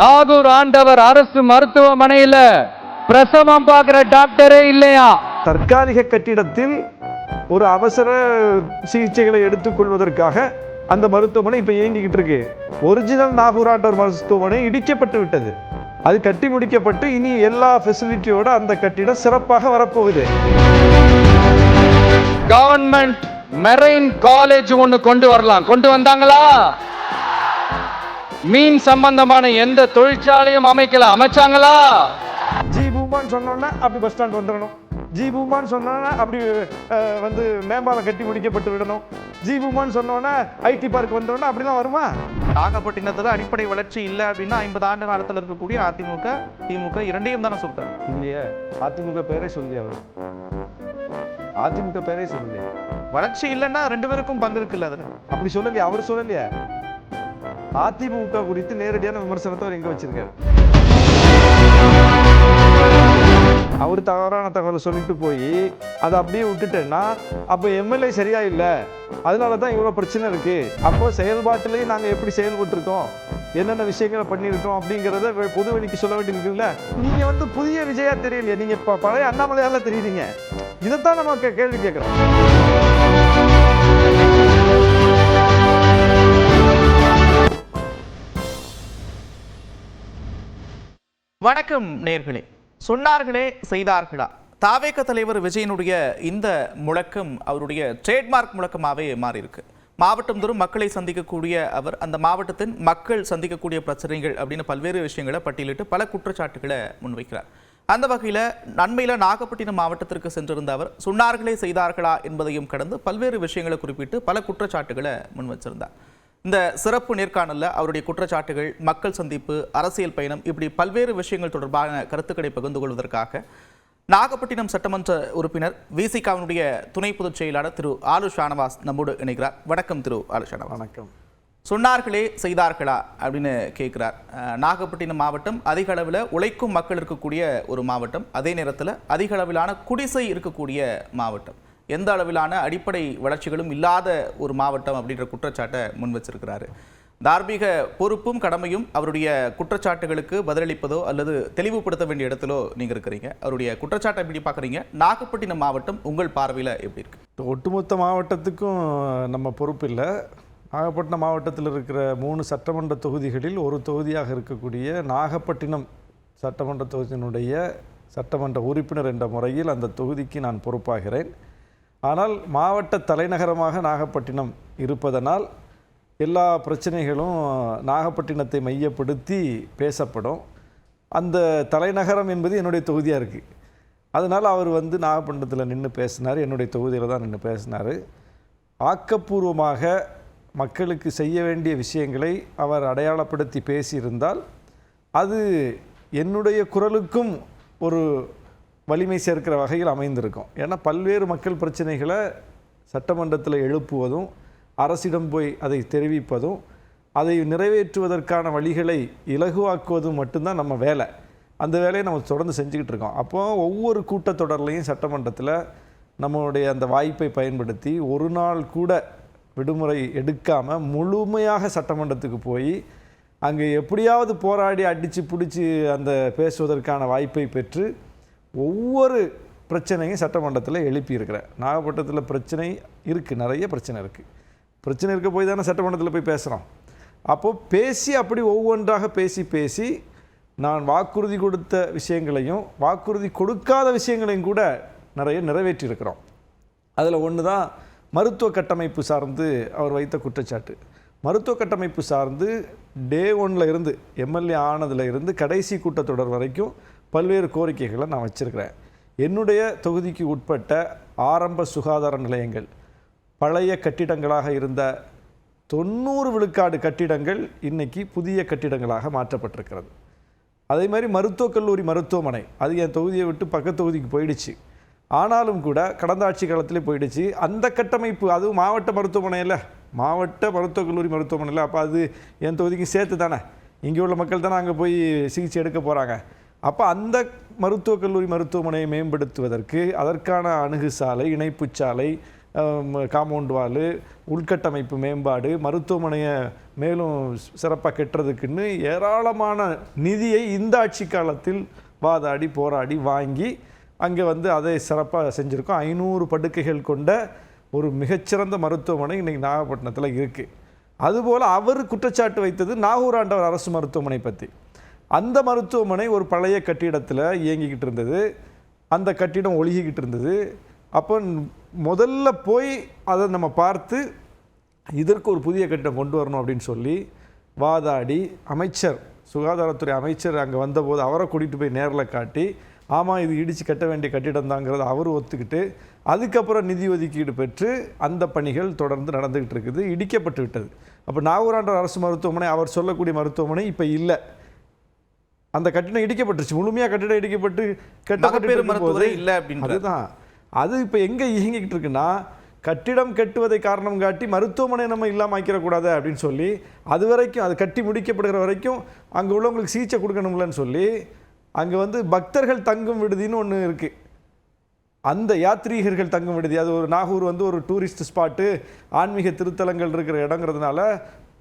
நாகூர் ஆண்டவர் அரசு மருத்துவமனையில பிரசவம் பார்க்கிற டாக்டரே இல்லையா? தற்காலிக கட்டிடத்தில் ஒரு அவசர சிகிச்சைகளை எடுத்துக்கொள்வதற்காக அந்த மருத்துவமனை இப்போ இயங்கிக்கிட்டு இருக்கு. ஒரிஜினல் நாகூராட்டர் மருத்துவமனை இடிக்கப்பட்டு விட்டது. அது கட்டி முடிக்கப்பட்டு இனி எல்லா ஃபெசிலிட்டியோட அந்த கட்டிடம் சிறப்பாக வரப்போகுது. கவர்மெண்ட் மெரைன் காலேஜ் ஒண்ணு கொண்டு வரலாம். கொண்டு வந்தாங்களா? மீன் சம்பந்தமான எந்த தொழிற்சாலையும் அமைக்கல. அமைச்சாங்களா? ஜி பூமான்னு சொன்னோன்னா அப்படி பஸ் ஸ்டாண்ட் வந்துடணும் ஜி பூமான்னு சொன்னோன்னா அப்படி வந்து மேம்பாலம் கட்டி முடிக்கப்பட்டு விடணும். ஜி பூமான்னு சொன்னோன்னா ஐடி பார்க் வந்தோன்னா அப்படிலாம் வருமா? நாகப்பட்டினத்துல அடிப்படை வளர்ச்சி இல்லை அப்படின்னா ஐம்பது ஆண்டு காலத்துல இருக்கக்கூடிய அதிமுக திமுக இரண்டையும் தானே சொல்றாரு இல்லையே அதிமுக பேரே சொல்லி அவர். அதிமுக பேரே சொல்லலையே வளர்ச்சி இல்லைன்னா ரெண்டு பேருக்கும் பங்கு இருக்குல்ல அதுல. அப்படி சொல்லலையே அவர் சொல்லலையே. அதிமுக குறித்து நேரடியான விமர்சனத்தை அவர் எங்க வச்சிருக்காரு. அவர் தவறான தகவலை சொல்லிட்டு போய் அதை அப்படியே விட்டுட்டேன்னா அப்போ எம்எல்ஏ சரியா இல்லை. அதனால தான் இவ்வளோ பிரச்சனை இருக்கு. அப்போ செயல்பாட்டிலேயே நாங்கள் எப்படி செயல்பட்டுருக்கோம்? என்னென்ன விஷயங்களை பண்ணியிருக்கோம் அப்படிங்கிறத பொது வழிக்கு சொல்ல வேண்டியிருக்குல்ல நீங்கள் வந்து புதிய விஜயா தெரியலையே. நீங்கள் இப்போ பழைய அண்ணாமலையால தெரியுறீங்க. இதைத்தான் நம்ம கே- கேள்வி கேட்குறோம். வணக்கம் நேர்களே. சொன்னார்களே செய்தார்களா? தாவேக தலைவர் விஜயனுடைய இந்த முழக்கம் அவருடைய ட்ரேட்மார்க் முழக்கமாகவே மாறியிருக்கு. மாவட்டம் தோறும் மக்களை சந்திக்கக்கூடிய அவர் அந்த மாவட்டத்தின் மக்கள் சந்திக்கக்கூடிய பிரச்சனைகள் அப்படின்னு பல்வேறு விஷயங்களை பட்டியலிட்டு பல குற்றச்சாட்டுகளை முன்வைக்கிறார். அந்த வகையில் நன்மையில் நாகப்பட்டினம் மாவட்டத்திற்கு சென்றிருந்த அவர் சொன்னார்களே செய்தார்களா என்பதையும் கடந்து பல்வேறு விஷயங்களை குறிப்பிட்டு பல குற்றச்சாட்டுகளை முன் வச்சிருந்தார் இந்த சிறப்பு நேர்காணல்ல அவருடைய குற்றச்சாட்டுகள் மக்கள் சந்திப்பு அரசியல் பயணம் இப்படி பல்வேறு விஷயங்கள் தொடர்பான கருத்துக்களை பகிர்ந்து கொள்வதற்காக நாகப்பட்டினம் சட்டமன்ற உறுப்பினர் விசிகாவினுடைய துணை பொதுச் செயலாளர் திரு ஆலு ஷானவாஸ் நம்மோடு இணைகிறார். வணக்கம் திரு ஆலு ஷானவாஸ். வணக்கம். சொன்னார்களே செய்தார்களா அப்படின்னு கேட்குறார். நாகப்பட்டினம் மாவட்டம் அதிக அளவில் உழைக்கும் மக்கள் இருக்கக்கூடிய ஒரு மாவட்டம். அதே நேரத்தில் அதிக அளவிலான குடிசை இருக்கக்கூடிய மாவட்டம். எந்த அளவிலான அடிப்படை வளர்ச்சிகளும் இல்லாத ஒரு மாவட்டம் அப்படின்ற குற்றச்சாட்டை முன் வச்சிருக்கிறாரு. தார்மீக பொறுப்பும் கடமையும் அவருடைய குற்றச்சாட்டுகளுக்கு பதிலளிப்பதோ அல்லது தெளிவுபடுத்த வேண்டிய இடத்திலோ நீங்க இருக்கிறீங்க. அவருடைய குற்றச்சாட்டை எப்படி பார்க்குறீங்க? நாகப்பட்டினம் மாவட்டம் உங்கள் பார்வையில் எப்படி இருக்கு? ஒட்டுமொத்த மாவட்டத்துக்கும் நம்ம பொறுப்பு இல்லை. நாகப்பட்டினம் மாவட்டத்தில் இருக்கிற மூணு சட்டமன்ற தொகுதிகளில் ஒரு தொகுதியாக இருக்கக்கூடிய நாகப்பட்டினம் சட்டமன்ற தொகுதியினுடைய சட்டமன்ற உறுப்பினர் என்ற முறையில் அந்த தொகுதிக்கு நான் பொறுப்பாகிறேன். ஆனால் மாவட்ட தலைநகரமாக நாகப்பட்டினம் இருப்பதனால் எல்லா பிரச்சனைகளும் நாகப்பட்டினத்தை மையப்படுத்தி பேசப்படும். அந்த தலைநகரம் என்பது என்னுடைய தொகுதியாக இருக்குது அதனால் அவர் வந்து நாகப்பட்டினத்தில் நின்று பேசினார். என்னுடைய தொகுதியில் தான் நின்று பேசினார். ஆக்கப்பூர்வமாக மக்களுக்கு செய்ய வேண்டிய விஷயங்களை அவர் அடையாளப்படுத்தி பேசியிருந்தால் அது என்னுடைய குரலுக்கும் ஒரு வலிமை சேர்க்கிற வகையில் அமைந்திருக்கும். ஏன்னா பல்வேறு மக்கள் பிரச்சனைகளை சட்டமன்றத்தில் எழுப்புவதும் அரசிடம் போய் அதை தெரிவிப்பதும் அதை நிறைவேற்றுவதற்கான வழிகளை இலகுவாக்குவதும் மட்டும்தான் நம்ம வேலை. அந்த வேலையை நம்ம தொடர்ந்து செஞ்சுக்கிட்டு இருக்கோம். அப்போ ஒவ்வொரு கூட்டத்தொடர்லையும் சட்டமன்றத்தில் நம்மளுடைய அந்த வாய்ப்பை பயன்படுத்தி ஒரு நாள் கூட விடுமுறை எடுக்காமல் முழுமையாக சட்டமன்றத்துக்கு போய் அங்கே எப்படியாவது போராடி அடித்து பிடிச்சி அந்த பேசுவதற்கான வாய்ப்பை பெற்று ஒவ்வொரு பிரச்சனையும் சட்டமன்றத்தில் எழுப்பியிருக்கிறேன் நாகப்பட்டினத்தில் பிரச்சனை இருக்குது நிறைய பிரச்சனை இருக்குது பிரச்சனை இருக்க போய் தானே சட்டமன்றத்தில் போய் பேசுகிறோம் அப்போது பேசி அப்படி ஒவ்வொன்றாக பேசி பேசி நான் வாக்குறுதி கொடுத்த விஷயங்களையும் வாக்குறுதி கொடுக்காத விஷயங்களையும் கூட நிறைய நிறைவேற்றியிருக்கிறோம் அதில் ஒன்று தான் மருத்துவ கட்டமைப்பு சார்ந்து அவர் வைத்த குற்றச்சாட்டு. மருத்துவ கட்டமைப்பு சார்ந்து டே ஒன்ல இருந்து எம்எல்ஏ ஆனதுல இருந்து கடைசி கூட்டத்தொடர் வரைக்கும் பல்வேறு கோரிக்கைகளை நான் வச்சுருக்கிறேன். என்னுடைய தொகுதிக்கு உட்பட்ட ஆரம்ப சுகாதார நிலையங்கள் பழைய கட்டிடங்களாக இருந்த தொண்ணூறு விழுக்காடு கட்டிடங்கள் இன்றைக்கி புதிய கட்டிடங்களாக மாற்றப்பட்டிருக்கிறது. அதே மாதிரி மருத்துவக் கல்லூரி மருத்துவமனை அது என் தொகுதியை விட்டு பக்கத்து தொகுதிக்கு போயிடுச்சு. ஆனாலும் கூட கடந்த ஆட்சி காலத்திலே போயிடுச்சு. அந்த கட்டமைப்பு அதுவும் மாவட்ட மருத்துவமனையில் மாவட்ட மருத்துவக் கல்லூரி மருத்துவமனையில் அப்போ அது என் தொகுதிக்கு சேர்த்து தானே இங்கே உள்ள மக்கள் தானே அங்கே போய் சிகிச்சை எடுக்க போகிறாங்க அப்போ அந்த மருத்துவக் கல்லூரி மருத்துவமனையை மேம்படுத்துவதற்கு அதற்கான அணுகு சாலை இணைப்பு சாலை காம்பவுண்ட் வாலு உள்கட்டமைப்பு மேம்பாடு மருத்துவமனையை மேலும் சிறப்பாக கெட்டுறதுக்குன்னு ஏராளமான நிதியை இந்த ஆட்சி காலத்தில் வாதாடி போராடி வாங்கி அங்கே வந்து அதை சிறப்பாக செஞ்சுருக்கோம். ஐநூறு படுக்கைகள் கொண்ட ஒரு மிகச்சிறந்த மருத்துவமனை இன்றைக்கி நாகப்பட்டினத்தில் இருக்குது அதுபோல் அவர் குற்றச்சாட்டு வைத்தது நாகூர் ஆண்டவர் அரசு மருத்துவமனை பற்றி அந்த மருத்துவமனை ஒரு பழைய கட்டிடத்தில் இயங்கிக்கிட்டு இருந்தது. அந்த கட்டிடம் ஒழுகிக்கிட்டு இருந்தது. அப்போ முதல்ல போய் அதை நம்ம பார்த்து இதற்கு ஒரு புதிய கட்டிடம் கொண்டு வரணும் அப்படின்னு சொல்லி வாதாடி அமைச்சர் சுகாதாரத்துறை அமைச்சர் அங்கே வந்தபோது அவரை கூட்டிகிட்டு போய் நேரில் காட்டி ஆமாம் இது இடித்து கட்ட வேண்டிய கட்டிடம் தாங்கிறத அவர் ஒத்துக்கிட்டு அதுக்கப்புறம் நிதி ஒதுக்கீடு பெற்று அந்த பணிகள் தொடர்ந்து நடந்துக்கிட்டு இருக்குது இடிக்கப்பட்டு விட்டது. அப்போ நாகூராண்டர் அரசு மருத்துவமனை அவர் சொல்லக்கூடிய மருத்துவமனை இப்போ இல்லை. அந்த கட்டிடம் இடிக்கப்பட்டுருச்சு. முழுமையாக கட்டிடம் இடிக்கப்பட்டு மருத்துவரை இல்லை அப்படின்ற அதுதான். அது இப்போ எங்கே இயங்கிக்கிட்டு இருக்குன்னா கட்டிடம் கட்டுவதை காரணம் காட்டி மருத்துவமனை நம்ம இல்லாமல் ஆக்கிடக்கூடாது அப்படின்னு சொல்லி அது வரைக்கும் அது கட்டி முடிக்கப்படுகிற வரைக்கும் அங்கே உள்ளவங்களுக்கு சிகிச்சை கொடுக்கணும்லன்னு சொல்லி அங்கே வந்து பக்தர்கள் தங்கும் விடுதின்னு ஒன்று இருக்குது அந்த யாத்ரீகர்கள் தங்கும் விடுதி. அது ஒரு நாகூர் வந்து ஒரு டூரிஸ்ட் ஸ்பாட்டு ஆன்மீக திருத்தலங்கள் இருக்கிற இடங்கிறதுனால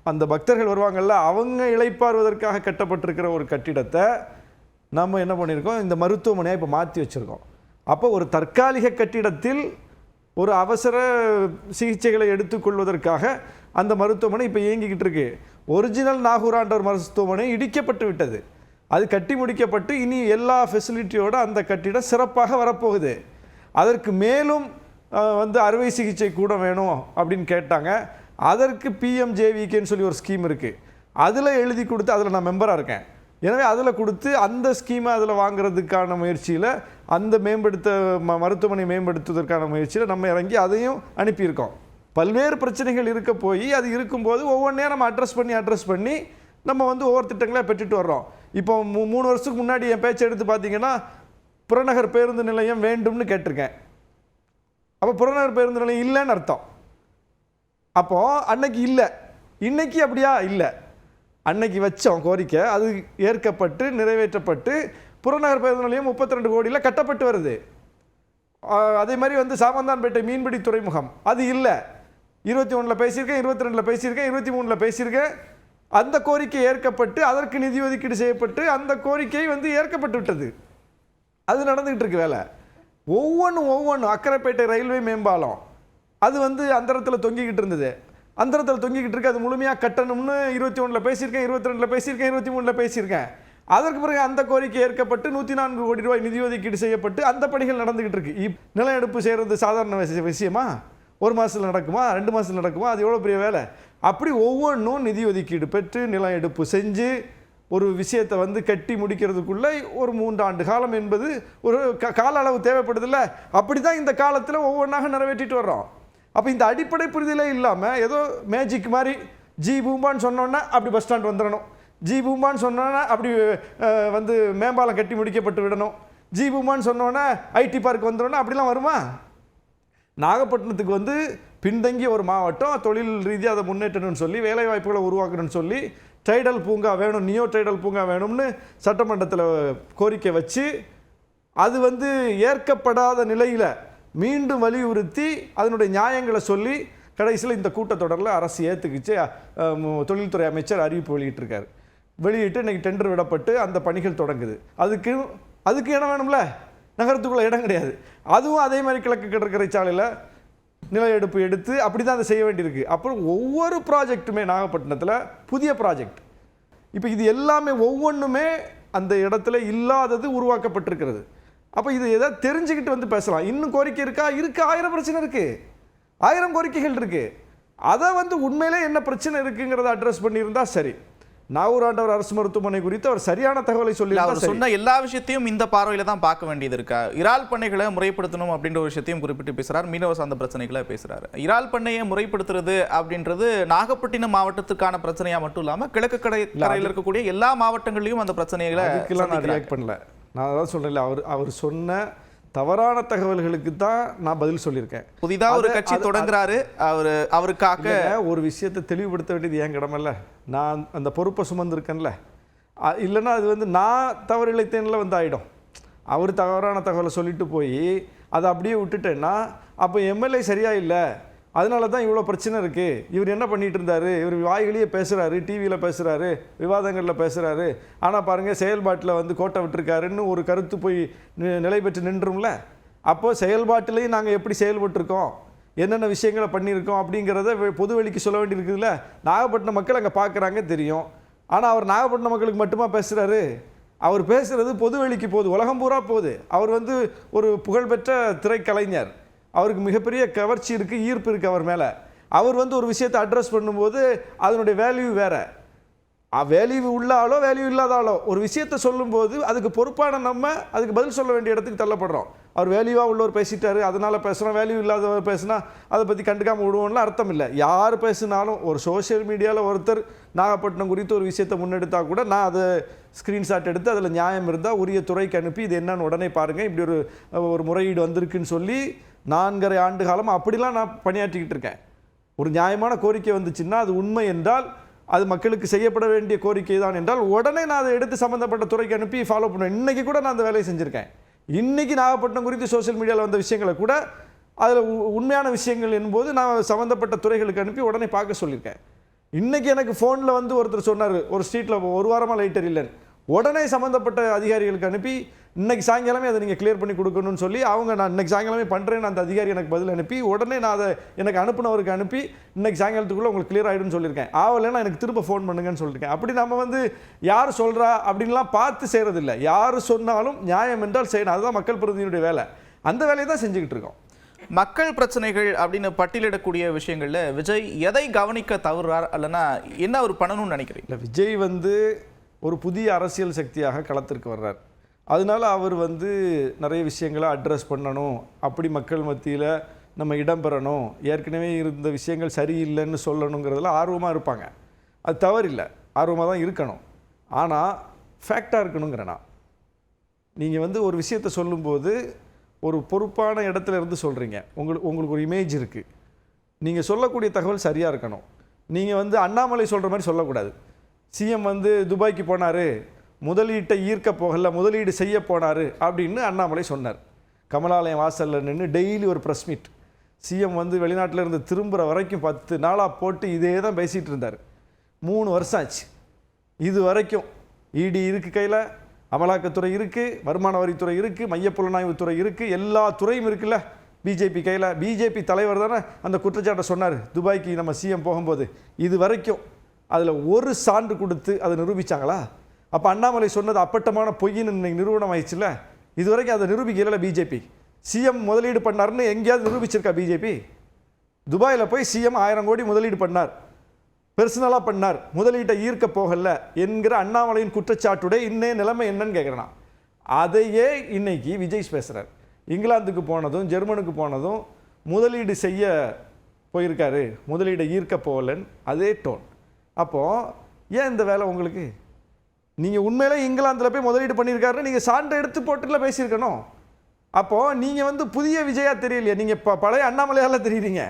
அந்த பக்தர்கள் வருவாங்கள்ல அவங்க இழைப்பார்வதற்காக கட்டப்பட்டிருக்கிற ஒரு கட்டிடத்தை நம்ம என்ன பண்ணியிருக்கோம் இந்த மருத்துவமனையை இப்போ மாற்றி வச்சுருக்கோம். அப்போ ஒரு தற்காலிக கட்டிடத்தில் ஒரு அவசர சிகிச்சைகளை எடுத்துக்கொள்வதற்காக அந்த மருத்துவமனை இப்போ இயங்கிக்கிட்டு இருக்கு. ஒரிஜினல் நாகூராண்டவர் மருத்துவமனை இடிக்கப்பட்டு விட்டது. அது கட்டி முடிக்கப்பட்டு இனி எல்லா ஃபெசிலிட்டியோடு அந்த கட்டிடம் சிறப்பாக வரப்போகுது. அதற்கு மேலும் வந்து அறுவை சிகிச்சை கூட வேணும் அப்படின்னு கேட்டாங்க. அதற்கு பிஎம்ஜேவிகேன்னு சொல்லி ஒரு ஸ்கீம் இருக்குது அதில் எழுதி கொடுத்து அதில் நான் மெம்பராக இருக்கேன். எனவே அதில் கொடுத்து அந்த ஸ்கீமை அதில் வாங்குறதுக்கான முயற்சியில் அந்த மேம்படுத்த ம மருத்துவமனை மேம்படுத்துவதற்கான முயற்சியில் நம்ம இறங்கி அதையும் அனுப்பியிருக்கோம். பல்வேறு பிரச்சனைகள் இருக்க போய் அது இருக்கும்போது ஒவ்வொன்றையும் நம்ம அட்ரஸ் பண்ணி அட்ரஸ் பண்ணி நம்ம வந்து ஒவ்வொரு திட்டங்களை பெற்றுட்டு வர்றோம். இப்போ மூ- மூணு வருஷத்துக்கு முன்னாடி என் பேச்சை எடுத்து பார்த்தீங்கன்னா புறநகர் பேருந்து நிலையம் வேண்டும்னு கேட்டிருக்கேன். அப்போ புறநகர் பேருந்து நிலையம் இல்லைன்னு அர்த்தம். அப்போ அன்னைக்கு இல்லை. இன்னைக்கு அப்படியா? இல்லை. அன்னைக்கு வச்சோம் கோரிக்கை. அது ஏற்கப்பட்டு நிறைவேற்றப்பட்டு புறநகர் பேருந்து நிலையம் முப்பத்தி ரெண்டு கோடியில் கட்டப்பட்டு வருது. அதே மாதிரி வந்து சாமந்தான்பேட்டை மீன்பிடி துறைமுகம். அது இல்லை. இருபத்தி ஒன்றில் பேசியிருக்கேன் இருபத்தி ரெண்டில் பேசியிருக்கேன் இருபத்தி மூணில் பேசியிருக்கேன். அந்த கோரிக்கை ஏற்கப்பட்டு அதற்கு நிதி ஒதுக்கீடு செய்யப்பட்டு அந்த கோரிக்கை வந்து ஏற்கப்பட்டு விட்டது. அது நடந்துக்கிட்டு இருக்கு வேலை. ஒவ்வொன்றும் ஒவ்வொன்றும் அக்கரைப்பேட்டை ரயில்வே மேம்பாலம். அது வந்து அந்தரத்தில் தொங்கிக்கிட்டு இருந்தது. அந்தரத்தில் தொங்கிக்கிட்டு இருக்கு அது முழுமையாக கட்டணும்னு இருபத்தி ஒன்றில் பேசியிருக்கேன் இருபத்தி ரெண்டில் பேசியிருக்கேன் இருபத்தி மூணில் பேசியிருக்கேன். அதற்கு பிறகு அந்த கோரிக்கை ஏற்கப்பட்டு நூற்றி நான்கு கோடி ரூபாய் நிதி ஒதுக்கீடு செய்யப்பட்டு அந்த பணிகள் நடந்துகிட்டு இருக்கு. இப் நிலம் எடுப்பு செய்கிறது சாதாரண விஷயமா? ஒரு மாதத்தில் நடக்குமா? ரெண்டு மாதத்தில் நடக்குமா? அது எவ்வளோ பெரிய வேலை? அப்படி ஒவ்வொன்றும் நிதி ஒதுக்கீடு பெற்று நிலம் எடுப்பு செஞ்சு ஒரு விஷயத்தை வந்து கட்டி முடிக்கிறதுக்குள்ளே ஒரு மூன்றாண்டு காலம் என்பது ஒரு க கால அளவு தேவைப்படுதில்ல? அப்படி தான் இந்த காலத்தில் ஒவ்வொன்றாக நிறைவேற்றிட்டு வர்றோம். அப்போ இந்த அடிப்படை புரிதலே இல்லாமல் ஏதோ மேஜிக் மாதிரி ஜி பூம்பான்னு சொன்னோன்னா அப்படி பஸ் ஸ்டாண்ட் வந்துடணும் ஜி பூம்பான்னு சொன்னோன்னா அப்படி வந்து மேம்பாலம் கட்டி முடிக்கப்பட்டு விடணும். ஜி பூம்பான்னு சொன்னோன்னா ஐடி பார்க் வந்துடணும் அப்படிலாம் வருமா? நாகப்பட்டினத்துக்கு வந்து பின்தங்கிய ஒரு மாவட்டம் தொழில் ரீதியாக அதை முன்னேற்றணும்னு சொல்லி வேலை வாய்ப்புகளை உருவாக்கணும்னு சொல்லி டைடல் பூங்கா வேணும் நியோ டைடல் பூங்கா வேணும்னு சட்டமன்றத்தில் கோரிக்கை வச்சு அது வந்து ஏற்கப்படாத நிலையில் மீண்டும் வலியுறுத்தி அதனுடைய நியாயங்களை சொல்லி கடைசியில் இந்த கூட்டத்தொடரில் அரசு ஏற்றுக்கிச்சு தொழில்துறை அமைச்சர் அறிவிப்பு வெளியிட்டிருக்காரு. வெளியிட்டு இன்னைக்கு டெண்டர் விடப்பட்டு அந்த பணிகள் தொடங்குது. அதுக்கு அதுக்கு இடம் வேணும்ல? நகரத்துக்குள்ளே இடம் கிடையாது. அதுவும் அதே மாதிரி கிழக்கு கடற்கரை சாலையில் நில எடுப்பு எடுத்து அப்படி தான் அதை செய்ய வேண்டியிருக்கு. அப்புறம் ஒவ்வொரு ப்ராஜெக்ட்டுமே நாகப்பட்டினத்தில் புதிய ப்ராஜெக்ட் இப்போ இது எல்லாமே ஒவ்வொன்றுமே அந்த இடத்துல இல்லாதது உருவாக்கப்பட்டிருக்கிறது. அப்போ இது எதாவது தெரிஞ்சுக்கிட்டு வந்து பேசலாம். இன்னும் கோரிக்கை இருக்கா? இருக்கு. ஆயிரம் பிரச்சனை இருக்கு. ஆயிரம் கோரிக்கைகள் இருக்கு. அதை வந்து உண்மையிலே என்ன பிரச்சனை இருக்குங்கிறத அட்ரஸ் பண்ணியிருந்தா சரி. நாகூராண்டவர் அரசு மருத்துவமனை குறித்து அவர் சரியான தகவலை சொல்லி அவர் சொன்ன எல்லா விஷயத்தையும் இந்த பார்வையில தான் பார்க்க வேண்டியது இருக்கா? இறால் பண்ணைகளை முறைப்படுத்தணும் அப்படின்ற ஒரு விஷயத்தையும் குறிப்பிட்டு பேசுறார். மீனவ சார்ந்த பிரச்சனைகளை பேசுறாரு. இறால் பண்ணையை முறைப்படுத்துறது அப்படின்றது நாகப்பட்டினம் மாவட்டத்துக்கான பிரச்சனையா மட்டும் இல்லாம கிழக்கு கடை கரையில் இருக்கக்கூடிய எல்லா மாவட்டங்கள்லயும் அந்த பிரச்சனைகளை பண்ணல. நான் அதான் சொல்றேன்ல அவர் அவர் சொன்ன தவறான தகவல்களுக்கு தான் நான் பதில் சொல்லியிருக்கேன். புதிதா ஒரு கட்சி தொடங்குறாரு அவரு அவருக்காக. ஒரு விஷயத்தை தெளிவுபடுத்த வேண்டியது என் கடமைல்ல. நான் அந்த பொறுப்பை சுமந்திருக்கேன்ல. இல்லைன்னா அது வந்து நான் தவறு இழைத்தேன்ல வந்து ஆயிடும். அவர் தவறான தகவலை சொல்லிட்டு போய் அதை அப்படியே விட்டுட்டேன்னா அப்போ எம்எல்ஏ சரியா இல்லை. அதனால தான் இவ்வளோ பிரச்சனை இருக்குது இவர் என்ன பண்ணிட்டு இருந்தார்? இவர் வாய்களையே பேசுகிறாரு டிவியில் பேசுகிறாரு விவாதங்களில் பேசுகிறாரு ஆனால் பாருங்கள் செயல்பாட்டில் வந்து கோட்டை விட்டுருக்காருன்னு ஒரு கருத்து போய் நி- நிலை பெற்று நின்றும்ல? அப்போது செயல்பாட்டிலையும் நாங்கள் எப்படி செயல்பட்டுருக்கோம்? என்னென்ன விஷயங்களை பண்ணியிருக்கோம் அப்படிங்கிறத வெ- பொது வெளிக்கு சொல்ல வேண்டியிருக்குதுல்ல? நாகப்பட்டினம் மக்கள் அங்கே பார்க்குறாங்க தெரியும். ஆனால் அவர் நாகப்பட்டினம் மக்களுக்கு மட்டுமா பேசுகிறாரு அவர் பேசுகிறது பொது வெளிக்கு போகுது உலகம் பூரா போகுது. அவர் வந்து ஒரு புகழ்பெற்ற திரைக்கலைஞர். அவருக்கு மிகப்பெரிய கவர்ச்சி இருக்குது ஈர்ப்பு இருக்குது அவர் மேலே. அவர் வந்து ஒரு விஷயத்தை அட்ரஸ் பண்ணும்போது அதனுடைய வேல்யூ வேறு. வேல்யூ உள்ள ஆளோ வேல்யூ இல்லாத ஆளோ ஒரு விஷயத்தை சொல்லும்போது அதுக்கு பொறுப்பான நம்ம அதுக்கு பதில் சொல்ல வேண்டிய இடத்துக்கு தள்ளப்படுறோம். அவர் வேல்யூவாக உள்ளவர் பேசிட்டாரு அதனால் பேசுகிறோம் வேல்யூ இல்லாதவர் பேசுனா அதை பற்றி கண்டுக்காமல் விடுவோம்னு அர்த்தம் இல்லை. யார் பேசினாலும் ஒரு சோஷியல் மீடியாவில் ஒருத்தர் நாகப்பட்டினம் குறித்து ஒரு விஷயத்தை முன்னெடுத்தால் கூட நான் அதை ஸ்க்ரீன்ஷாட் எடுத்து அதில் நியாயம் இருந்தால் உரிய துறைக்கு அனுப்பி இது என்னன்னு உடனே பாருங்கள் இப்படி ஒரு ஒரு முறையீடு வந்திருக்குன்னு சொல்லி நான்கரை ஆண்டு காலம் அப்படிலாம் நான் பணியாற்றிக்கிட்டு இருக்கேன். ஒரு நியாயமான கோரிக்கை வந்துச்சுன்னா அது உண்மை என்றால் அது மக்களுக்கு செய்யப்பட வேண்டிய கோரிக்கை தான் என்றால் உடனே நான் அதை எடுத்து சம்மந்தப்பட்ட துறைக்கு அனுப்பி ஃபாலோ பண்ணுவேன். இன்றைக்கி கூட நான் அந்த வேலையை செஞ்சுருக்கேன். இன்றைக்கி நாகப்பட்டினம் குறித்து சோஷியல் மீடியாவில் வந்த விஷயங்களை கூட அதில் உண்மையான விஷயங்கள் என்போது நான் சம்மந்தப்பட்ட துறைகளுக்கு அனுப்பி உடனே பார்க்க சொல்லியிருக்கேன். இன்றைக்கி எனக்கு ஃபோனில் வந்து ஒருத்தர் சொன்னார் ஒரு ஸ்ட்ரீட்டில் ஒரு வாரமாக லைட்டர் இல்லைன்னு. உடனே சம்மந்தப்பட்ட அதிகாரிகளுக்கு அனுப்பி இன்னைக்கு சாயங்காலமே அதை நீங்கள் கிளியர் பண்ணி கொடுக்கணும்னு சொல்லி அவங்க நான் இன்னைக்கு சாயங்காலமே பண்ணுறேன்னு அந்த அதிகாரி எனக்கு பதில் அனுப்பி உடனே நான் அதை எனக்கு அனுப்புனவருக்கு அனுப்பி இன்னைக்கு சாயங்காலத்துக்குள்ளே உங்களுக்கு கிளியர் ஆகிடும்னு சொல்லியிருக்கேன். ஆகலைன்னா எனக்கு திரும்ப ஃபோன் பண்ணுங்கன்னு சொல்லியிருக்கேன். அப்படி நம்ம வந்து யார் சொல்கிறா அப்படின்லாம் பார்த்து செய்கிறதில்ல யார் சொன்னாலும் நியாயம் என்றால் செய்யணும். அதுதான் மக்கள் பிரதிநிதியுடைய வேலை. அந்த வேலையை தான் செஞ்சுக்கிட்டு இருக்கோம். மக்கள் பிரச்சனைகள் அப்படின்னு பட்டியலிடக்கூடிய விஷயங்கள்ல விஜய் எதை கவனிக்க தவறுறார் அல்லனா என்ன அவர் பண்ணணும்னு நினைக்கிறீங்க? இல்லை விஜய் வந்து ஒரு புதிய அரசியல் சக்தியாக களத்திற்கு வர்றார். அதனால அவர் வந்து நிறைய விஷயங்களை அட்ரஸ் பண்ணணும். அப்படி மக்கள் மத்தியில் நம்ம இடம்பெறணும் ஏற்கனவே இருந்த விஷயங்கள் சரியில்லைன்னு சொல்லணுங்கிறதுல ஆர்வமாக இருப்பாங்க. அது தவறில்லை. ஆர்வமாக தான் இருக்கணும். ஆனால் ஃபேக்டாக இருக்கணுங்கிறனா நீங்கள் வந்து ஒரு விஷயத்தை சொல்லும்போது ஒரு பொறுப்பான இடத்துல இருந்து சொல்கிறீங்க உங்களுக்கு உங்களுக்கு ஒரு இமேஜ் இருக்குது நீங்கள் சொல்லக்கூடிய தகவல் சரியாக இருக்கணும். நீங்கள் வந்து அண்ணாமலை சொல்கிற மாதிரி சொல்லக்கூடாது. சிஎம் வந்து துபாய்க்கு போனார். முதலீட்டை ஈர்க்க போகல முதலீடு செய்ய போனார் அப்படின்னு அண்ணாமலை சொன்னார். கமலாலயம் வாசலில் நின்று டெய்லி ஒரு ப்ரெஸ் மீட் சிஎம் வந்து வெளிநாட்டில் இருந்து திரும்புகிற வரைக்கும் பத்து நாளாக போட்டு இதே தான் பேசிகிட்டு இருந்தார். மூணு வருஷம் ஆச்சு. இது வரைக்கும் இடி இருக்கு கையில் அமலாக்கத்துறை இருக்குது வருமான வரித்துறை இருக்குது மையப்புலனாய்வுத்துறை இருக்குது எல்லா துறையும் இருக்குல்ல. பிஜேபி கையில் பிஜேபி தலைவர் தானே அந்த குற்றச்சாட்டை சொன்னார். துபாய்க்கு நம்ம சிஎம் போகும்போது. இது வரைக்கும் அதில் ஒரு சான்று கொடுத்து அதை நிரூபிச்சாங்களா? அப்போ அண்ணாமலை சொன்னது அப்பட்டமான பொய்ன்னு இன்னைக்கு நிறுவனம் ஆயிடுச்சுல இது வரைக்கும் அதை நிரூபிக்கல பிஜேபி சிஎம் முதலீடு பண்ணார்னு எங்கேயாவது நிரூபிச்சிருக்கா பிஜேபி துபாயில் போய் சிஎம் ஆயிரம் கோடி முதலீடு பண்ணார். பெர்சனலாக பண்ணார். முதலீட்டை ஈர்க்க போகல என்கிற அண்ணாமலையின் குற்றச்சாட்டுடைய இன்னே நிலைமை என்னன்னு கேட்குறேன் அதையே இன்னைக்கு விஜய் பேசுகிறார் இங்கிலாந்துக்கு போனதும் ஜெர்மனுக்கு போனதும் முதலீடு செய்ய போயிருக்காரு. முதலீடை ஈர்க்க போகலன்னு அதே டோன் அப்போது ஏன் இந்த வேலை உங்களுக்கு? நீங்கள் உண்மையிலே இங்கிலாந்தில் போய் முதலீடு பண்ணியிருக்காருன்னு நீங்கள் சான்று எடுத்து போட்டுல பேசியிருக்கணும். அப்போது நீங்கள் வந்து புதிய விஜயா தெரியலையே நீங்கள் இப்போ பழைய அண்ணாமலையால் தெரியுறீங்க.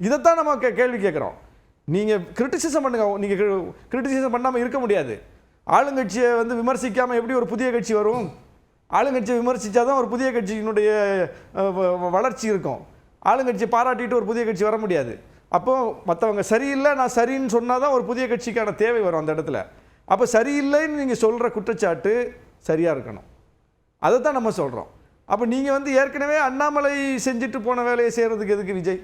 இதைத்தான் நம்ம கே கேள்வி கேட்குறோம். நீங்கள் கிரிட்டிசிசம் பண்ணுங்க நீங்கள் கிரிட்டிசிசம் பண்ணாமல் இருக்க முடியாது. ஆளுங்கட்சியை வந்து விமர்சிக்காமல் எப்படி ஒரு புதிய கட்சி வரும்? ஆளுங்கட்சியை விமர்சித்தா தான் ஒரு புதிய கட்சியினுடைய வ- வ- வளர்ச்சி இருக்கும். ஆளுங்கட்சியை பாராட்டிட்டு ஒரு புதிய கட்சி வர முடியாது. அப்போது மற்றவங்க சரியில்லை நான் சரின்னு சொன்னால் தான் ஒரு புதிய கட்சிக்கான தேவை வரும் அந்த இடத்துல. அப்போ சரியில்லைன்னு நீங்கள் சொல்கிற குற்றச்சாட்டு சரியாக இருக்கணும். அதை தான் நம்ம சொல்கிறோம் அப்போ நீங்கள் வந்து ஏற்கனவே அண்ணாமலை செஞ்சுட்டு போன வேலையை செய்கிறதுக்கு எதுக்கு விஜய்?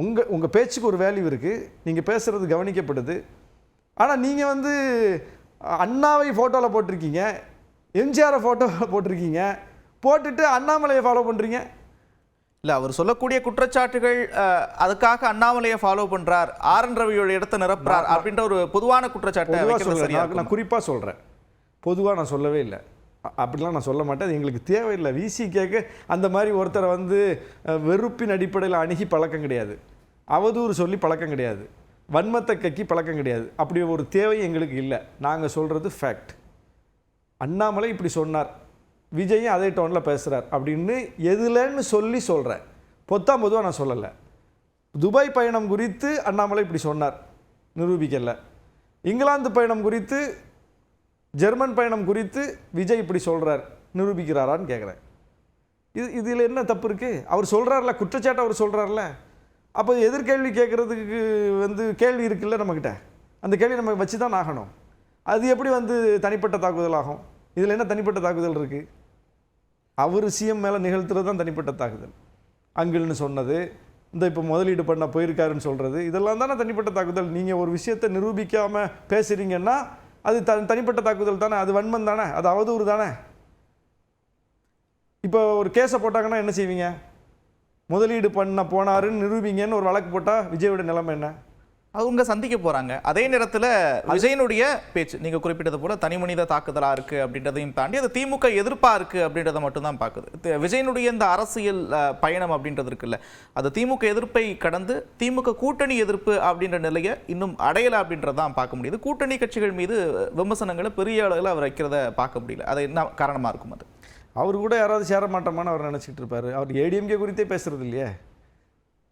உங்கள் உங்கள் பேச்சுக்கு ஒரு வேல்யூ இருக்குது நீங்கள் பேசுகிறது கவனிக்கப்படுது. ஆனால் நீங்கள் வந்து அண்ணாவை ஃபோட்டோவில் போட்டிருக்கீங்க. எம்ஜிஆரை ஃபோட்டோவில் போட்டிருக்கீங்க. போட்டுட்டு அண்ணாமலையை ஃபாலோ பண்ணுறீங்க இல்ல அவர் சொல்லக்கூடிய குற்றச்சாட்டுகள் அதுக்காக அண்ணாமலையை ஃபாலோ பண்றார். ஆர் என் ரவியோட இடத்தை நிரப்புறார் அப்படின்ற ஒரு பொதுவான குற்றச்சாட்டை நான்? குறிப்பாக சொல்கிறேன் பொதுவாக நான் சொல்லவே இல்லை. அப்படிலாம் நான் சொல்ல மாட்டேன். அது எங்களுக்கு தேவையில்லை. விசி கேட்க அந்த மாதிரி ஒருத்தரை வந்து வெறுப்பின் அடிப்படையில் அணுகி பழக்கம் கிடையாது. அவதூறு சொல்லி பழக்கம் கிடையாது. வன்மத்தை கக்கி பழக்கம் கிடையாது. அப்படி ஒரு தேவை எங்களுக்கு இல்லை. நாங்கள் சொல்கிறது ஃபேக்ட் அண்ணாமலை இப்படி சொன்னார். விஜயும் அதே டோனில் பேசுகிறார் அப்படின்னு எதுலன்னு சொல்லி சொல்கிறேன் பொத்தாம் பொதுவாக நான் சொல்லலை. துபாய் பயணம் குறித்து அண்ணாமலை இப்படி சொன்னார் நிரூபிக்கல. இங்கிலாந்து பயணம் குறித்து ஜெர்மன் பயணம் குறித்து விஜய் இப்படி சொல்கிறார் நிரூபிக்கிறாரான்னு கேட்குறேன் இது இதில் என்ன தப்பு இருக்குது அவர் சொல்கிறார்ல குற்றச்சாட்டு அவர் சொல்கிறார்ல அப்போ எதிர்கேள்வி கேட்குறதுக்கு வந்து கேள்வி இருக்குல்ல நம்மக்கிட்ட அந்த கேள்வி நம்ம வச்சு தான் ஆகணும். அது எப்படி வந்து தனிப்பட்ட தாக்குதல் ஆகும் இதில் என்ன தனிப்பட்ட தாக்குதல் இருக்குது அவர் சிஎம் மேலே நிகழ்த்துறது தான் தனிப்பட்ட தாக்குதல். அங்கிள்னு சொன்னது இந்த இப்போ முதலீடு பண்ண போயிருக்காருன்னு சொல்கிறது இதெல்லாம் தானே தனிப்பட்ட தாக்குதல். நீங்கள் ஒரு விஷயத்தை நிரூபிக்காமல் பேசுகிறீங்கன்னா அது த தனிப்பட்ட தாக்குதல் தானே அது வன்மம் தானே அது அவதூறு தானே. இப்போ ஒரு கேஸை போட்டாங்கன்னா என்ன செய்வீங்க? முதலீடு பண்ண போனாருன்னு நிரூபிங்கன்னு ஒரு வழக்கு போட்டால் விஜயோட நிலைமை என்ன? அவங்க சந்திக்க போறாங்க. அதே நேரத்தில் விஜயனுடைய பேச்சு நீங்க குறிப்பிட்டது போல தனி மனித தாக்குதலா இருக்கு அப்படின்றதையும் தாண்டி அது திமுக எதிர்ப்பா இருக்கு அப்படின்றத மட்டும்தான் பார்க்குது பாக்குது விஜயனுடைய இந்த அரசியல் பயணம் அப்படின்றது இருக்குல்ல அது திமுக எதிர்ப்பை கடந்து திமுக கூட்டணி எதிர்ப்பு அப்படின்ற நிலையை இன்னும் அடையல அப்படின்றதான் பார்க்க முடியுது. கூட்டணி கட்சிகள் மீது விமர்சனங்களை பெரிய அளவில் அவர் வைக்கிறத பார்க்க முடியல. அது என்ன காரணமா இருக்கும் அது? அவர் கூட யாராவது சேர மாட்டோமான்னு அவர் நினச்சிட்டு இருப்பாரு. அவர் ஏடிஎம்கே குறித்தே பேசுறது இல்லையே?